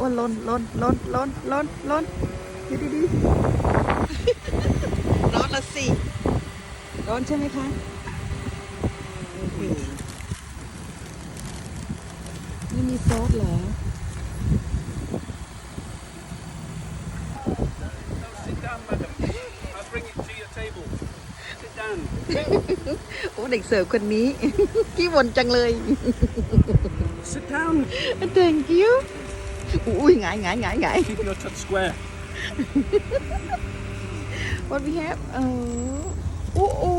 อ้ล้นล้นล้นล้นล้นล้นดีดีดีร้อนละสิร้อนใช่ไหมคะอุ้ยไม่มีซอสเหรอ Sit down, madam. I'll bring it to your table. Sit down. โอ้เด็กเสิร์ฟคนนี้ขี้บ่นจังเลย Sit down. thank you อุ้ยหงายหงายหงายหงาย Keep your touch square. what we have เออโอ้โอ้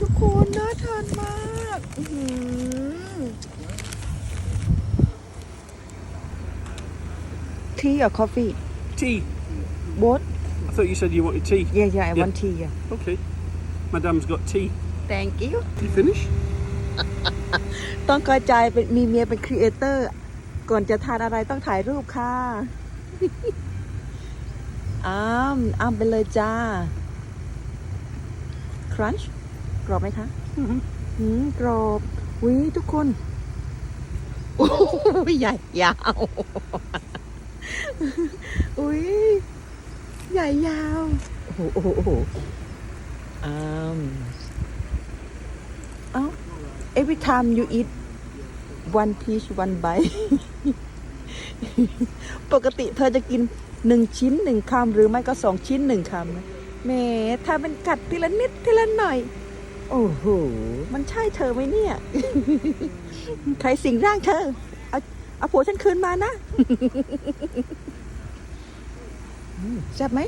ทุกคนน่าทานมากอื้อหือ tea or coffee Tea. both I thought you said you wanted tea. yeah yeah I Yeah. want tea yeah Okay. Madam's got tea. thank you You finish? ต้องกระจายเป็นมีเมียเป็นครีเอเตอร์ ก่อนจะทานอะไรต้องถ่ายรูปค่ะอ้ามอ้ามไปเลยจ้า ครันช์กรอบไหมคะอือฮึอืมกรอบวิทุกคน โอ้ยใหญ่ยาวอุ้ยใหญ่ยาว โอ้โหโอ้โหโอ้โหอ้ามเอ้า every time you eat one piece one bite ปกติเธอจะกินหนึ่งชิ้นหนึ่งคำหรือไม่ก็สองชิ้นหนึ่งคำนะแหม่ถ้ามันกัดทีละนิดทีละหน่อย โอ้โห มันใช่เธอไหมเนี่ย ใครสิงร่างเธอ เอาเอาผัวฉันคืนมานะอืมแซ่บไหม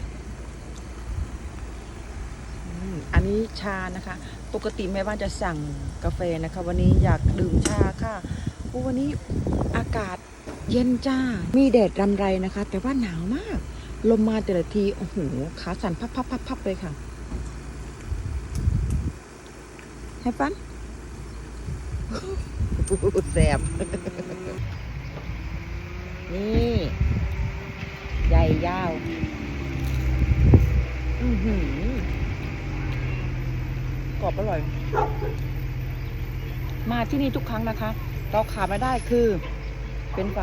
อืมอันนี้ชานะคะ ปกติแม่บ้านจะสั่งกาแฟนะคะ วันนี้อยากดื่มชาค่ะ โอ้วันนี้อากาศเย็นจ้า มีแดดรำไรนะคะ แต่ว่าหนาวมาก ลมมาแต่ละที โอ้โห ขาสั่นพับพับพับพับเลยค่ะให้ฟันแสบ นี่ ใหญ่ยาว อือหือกรอบอร่อย มาที่นี่ทุกครั้งนะคะ เราขาดไม่ได้คือเป็นไฟ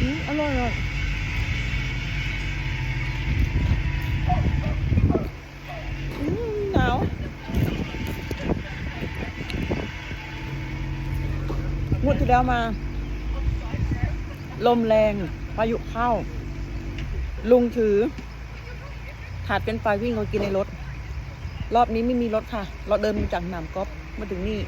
อืมอร่อยเลยอืมหนาวงวดที่แล้วมา ลมแรงพายุเข้า ลุงถือถาดเป็นไฟวิ่งเขากินในรถ รอบนี้ไม่มีรถค่ะ เราเดินมาจากหนามก๊อฟมาถึงนี่